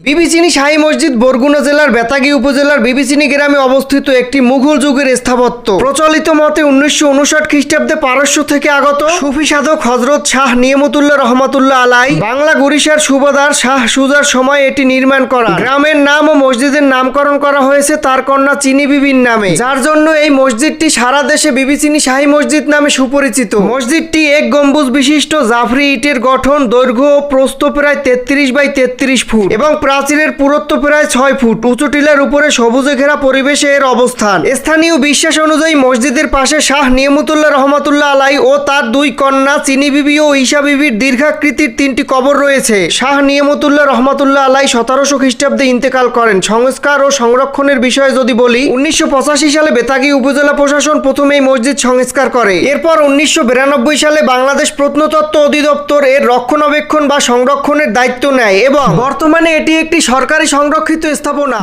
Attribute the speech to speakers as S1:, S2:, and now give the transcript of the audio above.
S1: বিবিচিনি শাহী মসজিদ বরগুনা জেলার বেতাগী উপজেলার বিবিচিনি গ্রামে অবস্থিত একটি মুঘল যুগের স্থাপত্য। প্রচলিত মতে উনিশশো উনষাট খ্রিস্টাব্দে পারস্য থেকে আগত সুফি সাধক হজরত শাহ নিয়মতুল্লাহ রহমাতুল্লাহ আলাই বাংলা গুরিশার সুবাদার শাহ সুজার সময় এটি নির্মাণ করা। গ্রামের নাম ও মসজিদের নামকরণ করা হয়েছে তার কন্যা চিনি বিবির নামে। যার জন্য এই মসজিদটি সারা দেশে বিবিচিনি শাহী মসজিদ নামে সুপরিচিত। মসজিদটি এক গম্বুজ বিশিষ্ট জাফরি ইটের গঠন, দৈর্ঘ্য ও প্রায় তেত্রিশ বাই তেত্রিশ ফুট এবং প্রাচীরের পুরত্ব প্রায় ছয় ফুট। উঁচু টিলার উপরে সবুজে ঘেরা পরিবেশে এর অবস্থান। স্থানীয় বিশ্বাস অনুযায়ী মসজিদের পাশে শাহ নিয়মতুল্লাহ রহমাতুল্লাহ আলাই ও তার দুই কন্যা চিনি বিবি ও ঈশা বিবির দীর্ঘাকৃতির তিনটি কবর রয়েছে। শাহ নিয়মতুল্লাহ রহমাতুল্লাহ আলাই সতেরোশো খ্রিস্টাব্দে ইন্তেকাল করেন। সংস্কার ও সংরক্ষণের বিষয়ে যদি বলি, উনিশশো পঁচাশি সালে বেতাগী উপজেলা প্রশাসন প্রথমে এই মসজিদ সংস্কার করে। এরপর উনিশশো বিরানব্বই সালে বাংলাদেশ প্রত্নতত্ত্ব অধিদপ্তর এর রক্ষণাবেক্ষণ বা সংরক্ষণের দায়িত্ব নেয় এবং বর্তমানে এটি একটি সরকারি সংরক্ষিত স্থাপনা।